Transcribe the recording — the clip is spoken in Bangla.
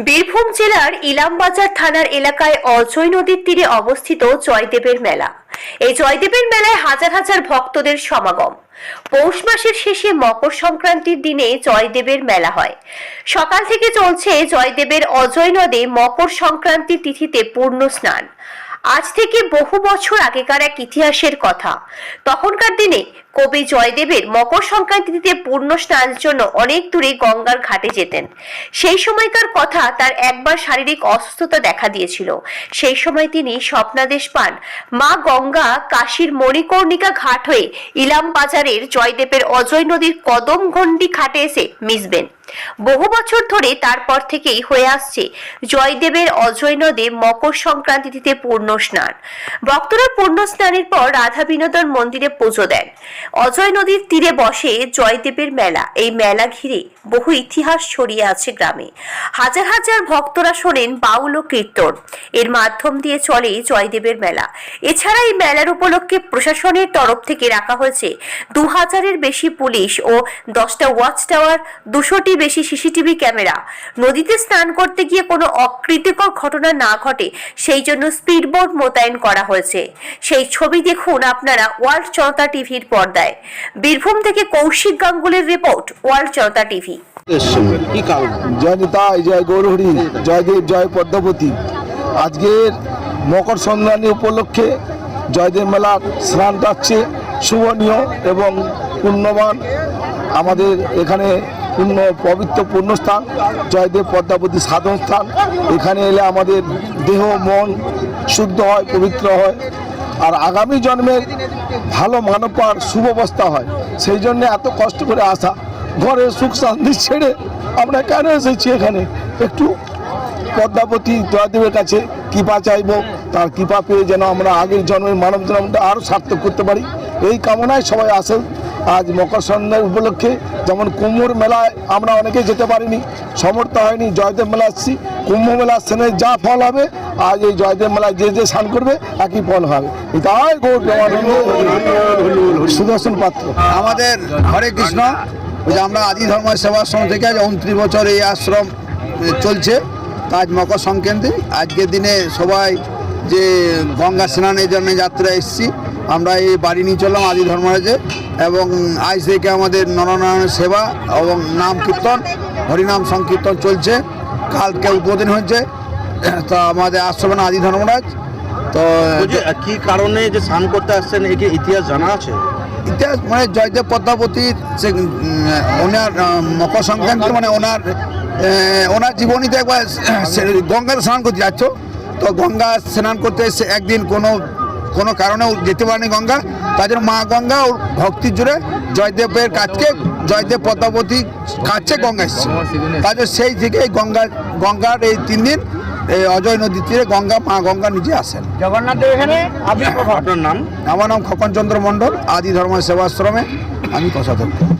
বীরভূম জেলার ইলামবাজার থানার এলাকায় অজয় নদীর তীরে অবস্থিত জয়দেবের মেলা। এই জয়দেবের মেলায় হাজার হাজার ভক্তদের সমাগম। পৌষ মাসের শেষে মকর সংক্রান্তির দিনে জয়দেবের মেলা হয়। সকাল থেকে চলছে জয়দেবের অজয় নদে মকর সংক্রান্তি তিথিতে পূর্ণ স্নান। আজ থেকে বহু বছর আগেকার এক ইতিহাসের কথা। তখনকার দিনে কবি জয়দেবের মকর সংক্রান্তিতে পূর্ণ স্নানের জন্য অনেক দূরে গঙ্গার ঘাটে যেতেন। সেই সময়কার কথা তার একবার শারীরিক অসুস্থতা দেখা দিয়েছিল। সেই সময় তিনি স্বপ্নাদেশ পান। মা গঙ্গা কাশীর মণিকর্ণিকা ঘাট হয়ে ইলাম বাজারের জয়দেবের অজয় নদীর কদম ঘণ্টি ঘাটে এসে মিশবেন। বহু বছর ধরে তারপর থেকেই হয়ে আসছে জয়দেবের অজয় নদে মকর সংক্রান্তি তিথিতে পূর্ণ স্নান ভক্তরা পূর্ণ স্নানের পর রাধা বিনোদন মন্দিরে পুজো দেন। অজয় নদীর তীরে বসে জয়দেবের মেলা। এই মেলা ঘিরে বহু ইতিহাস ছড়িয়ে আছে গ্রামে। হাজার হাজার ভক্তরা শোনেন বাউল ও কীর্তন। এর মাধ্যম দিয়ে চলে জয়দেবের মেলা। এছাড়া এই মেলার উপলক্ষে প্রশাসনের তরফ থেকে রাখা হয়েছে দু হাজারের বেশি পুলিশ ও দশটা ওয়াচ টাওয়ার, দুশোটি বেশি সিসিটিভি ক্যামেরা। নদীতে স্নান করতে গিয়ে কোনো অকৃতিকর ঘটনা না ঘটে, সেই জন্য স্পিডবোট মোতায়েন করা হয়েছে। সেই ছবি দেখুন আপনারা ওয়ার্ল্ড জনতা টিভির পর্দায়। বীরভূম থেকে কৌশিক গাঙ্গুলির রিপোর্ট ওয়ার্ল্ড জনতা টিভি। এসছেন কি কারণ জয় নিতাই জয় গৌরহরি জয়দেব জয় পদ্মাবতী আজকের মকর সংক্রান্তি উপলক্ষে জয়দেব মেলার স্নান যাচ্ছে শুভনীয় এবং পুণ্যবান আমাদের এখানে পূর্ণ, পবিত্র পুণ্যস্থান জয়দেব পদ্মাবতী সাধন স্থান এখানে এলে আমাদের দেহ, মন শুদ্ধ হয়, পবিত্র হয়। আর আগামী জন্মের ভালো মানব পাওয়ার শুভবস্থা হয়। সেই জন্য এত কষ্ট করে আসা, ঘরে সুখ শান্তি ছেড়ে আমরা কেন এসেছি এখানে? একটু পদ্মাবতী জয়দেবের কাছে কৃপা চাইব, তার কৃপা পেয়ে যেন আমরা আগের জন্মের মানব জন্মটা আরও সার্থক করতে পারি। এই কামনায় সবাই আসেন। আজ মকর সন্ধ্যার উপলক্ষে যেমন কুম্ভর মেলায় আমরা অনেকে যেতে পারিনি, সমর্থ হয়নি, জয়দেব মেলা আসছি, কুম্ভ মেলা স্নানের যা ফল হবে, আজ এই জয়দেব মেলায় যে যে স্নান করবে, একই ফল হবে। সুদর্শন পাত্র। আমাদের হরে কৃষ্ণ যে আমরা আদি ধর্ম সেবাশ্রম থেকে আজ উনত্রিশ বছর এই আশ্রম চলছে। আজ মকর সংক্রান্তি আজকের দিনে সবাই যে গঙ্গা স্নানের জন্য যাত্রা এসেছি, আমরা এই বাড়ি নিয়ে চললাম আদি ধর্মরাজে এবং আজ থেকে আমাদের নরনারায়ণের সেবা এবং নাম কীর্তন হরিনাম সংকীর্তন চলছে। কালকে উদ্বোধন হয়েছে। তা আমাদের আশ্রমের আদি ধর্মরাজ। তো কি কারণে যে স্নান করতে আসছেন একে ইতিহাস জানা আছে? ইতিহাস মানে জয়দেব পদ্মাবতীর সে ওনার মকর সংক্রান্তি মানে ওনার ওনার জীবনীতে একবার গঙ্গাতে স্নান করতে যাচ্ছ। তো গঙ্গা স্নান করতে এসে একদিন কোনো কোনো কারণে যেতে পারেনি গঙ্গা। তাদের জন্য মা গঙ্গা ওর ভক্তির জুড়ে জয়দেবের কাছকে জয়দেব পদ্মাবতী কাছে গঙ্গা এসছে। তাই জন্য সেই থেকে এই গঙ্গা গঙ্গার এই তিন দিন এই অজয় নদীর তীরে গঙ্গা মা গঙ্গা নিজে আসেন। আপনার নাম? আমার নাম খকন চন্দ্র মণ্ডল আদি ধর্ম সেবাশ্রমে আমি প্রসাধক